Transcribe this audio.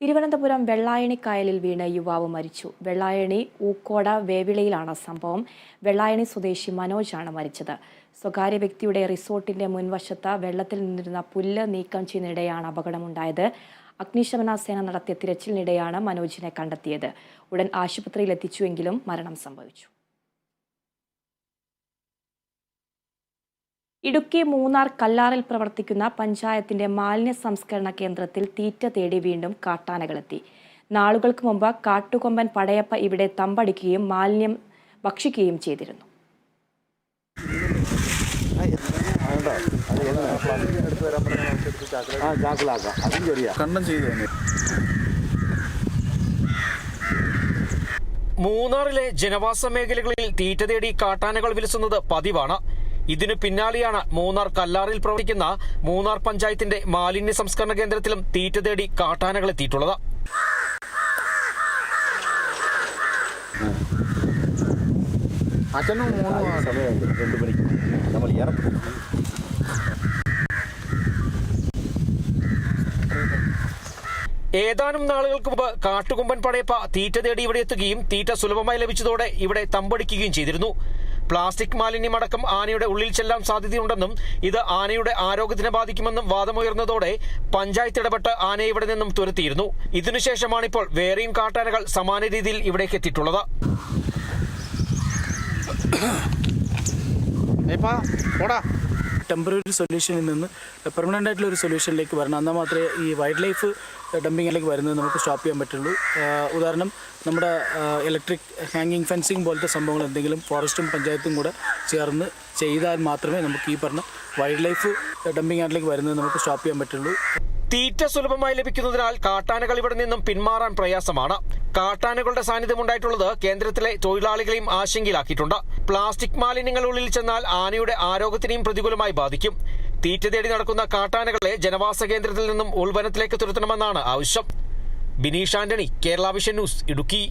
തിരുവനന്തപുരം വെള്ളായണി കായലിൽ വീണ് യുവാവ് മരിച്ചു. വെള്ളായണി ഊക്കോട വേവിളയിലാണ് സംഭവം. വെള്ളായണി സ്വദേശി മനോജാണ് മരിച്ചത്. സ്വകാര്യ വ്യക്തിയുടെ റിസോർട്ടിന്റെ മുൻവശത്ത് വെള്ളത്തിൽ നിന്നിരുന്ന പുല്ല് നീക്കം ചെയ്യുന്നതിനിടെയാണ് അപകടമുണ്ടായത്. അഗ്നിശമന സേന നടത്തിയ തിരച്ചിലിനിടെയാണ് മനോജിനെ കണ്ടെത്തിയത്. ഉടൻ ആശുപത്രിയിൽ എത്തിച്ചുവെങ്കിലും മരണം സംഭവിച്ചു. ഇടുക്കി മൂന്നാർ കല്ലാറിൽ പ്രവർത്തിക്കുന്ന പഞ്ചായത്തിന്റെ മാലിന്യ സംസ്കരണ കേന്ദ്രത്തിൽ തീറ്റ തേടി വീണ്ടും കാട്ടാനകളെത്തി. നാളുകൾക്ക് മുമ്പ് കാട്ടുകൊമ്പൻ പടയപ്പ ഇവിടെ തമ്പടിക്കുകയും മാലിന്യം ഭക്ഷിക്കുകയും ചെയ്തിരുന്നു. മൂന്നാറിലെ ജനവാസ മേഖലകളിൽ തീറ്റ തേടി കാട്ടാനകൾ വിലസുന്നത് പതിവാണ്. ഇതിനു പിന്നാലെയാണ് മൂന്നാർ കല്ലാറിൽ പ്രവർത്തിക്കുന്ന മൂന്നാർ പഞ്ചായത്തിന്റെ മാലിന്യ സംസ്കരണ കേന്ദ്രത്തിലും തീറ്റ തേടി കാട്ടാനകൾ എത്തിയിട്ടുള്ളത്. അച്ഛനും മൂന്നും ആ രണ്ട് മണിക്ക് നമ്മൾ ഇറക്കും ഏതാനും നാളുകൾക്ക് മുമ്പ് കാട്ടുകൊമ്പൻ പടയപ്പ തീറ്റ തേടി ഇവിടെ എത്തുകയും തീറ്റ സുലഭമായി ലഭിച്ചതോടെ ഇവിടെ തമ്പടിക്കുകയും ചെയ്തിരുന്നു. പ്ലാസ്റ്റിക് മാലിന്യമടക്കം ആനയുടെ ഉള്ളിൽ ചെല്ലാൻ സാധ്യതയുണ്ടെന്നും ഇത് ആനയുടെ ആരോഗ്യത്തിനെ ബാധിക്കുമെന്നും വാദമുയർന്നതോടെ പഞ്ചായത്ത് ഇടപെട്ട് ആനയെ ഇവിടെ നിന്നും തുരത്തിയിരുന്നു. ഇതിനുശേഷമാണ് ഇപ്പോൾ വേറെയും കാട്ടാനകൾ സമാന രീതിയിൽ ഇവിടേക്ക് എത്തിയിട്ടുള്ളത്. ടെമ്പററി സൊല്യൂഷനിൽ നിന്ന് പെർമനന്റ് ആയിട്ടുള്ള ഒരു സൊല്യൂഷനിലേക്ക് വരണം. എന്നാൽ മാത്രമേ ഈ വൈൽഡ് ലൈഫ് ഡംപിങ്ങിലേക്ക് വരുന്നത് നമുക്ക് സ്റ്റോപ്പ് ചെയ്യാൻ പറ്റുള്ളൂ. ഉദാഹരണം നമ്മുടെ ഇലക്ട്രിക് ഹാങ്ങിങ് ഫെൻസിങ് പോലത്തെ സംഭവങ്ങൾ എന്തെങ്കിലും ഫോറസ്റ്റും പഞ്ചായത്തും കൂടെ ചേർന്ന് ചെയ്താൽ മാത്രമേ നമുക്ക് ഈ പറഞ്ഞ വൈൽഡ് ലൈഫ് ഡംപിങ് ആയിട്ടിലേക്ക് വരുന്നത് നമുക്ക് സ്റ്റോപ്പ് ചെയ്യാൻ പറ്റുള്ളൂ. തീറ്റ സുലഭമായി ലഭിക്കുന്നതിനാൽ കാട്ടാനകൾ ഇവിടെ നിന്നും പിന്മാറാൻ പ്രയാസമാണ്. കാട്ടാനകളുടെ സാന്നിധ്യം ഉണ്ടായിട്ടുള്ളത് കേന്ദ്രത്തിലെ തൊഴിലാളികളെയും ആശങ്കയിലാക്കിയിട്ടുണ്ട്. പ്ലാസ്റ്റിക് മാലിന്യങ്ങൾ ഉള്ളിൽ ചെന്നാൽ ആനയുടെ ആരോഗ്യത്തിനെയും പ്രതികൂലമായി ബാധിക്കും. തീറ്റ തേടി നടക്കുന്ന കാട്ടാനകളെ ജനവാസ കേന്ദ്രത്തിൽ നിന്നും ഉൾവനത്തിലേക്ക് തുരത്തണമെന്നാണ് ആവശ്യം. Bineesh Antony Kerala vision news Idukki.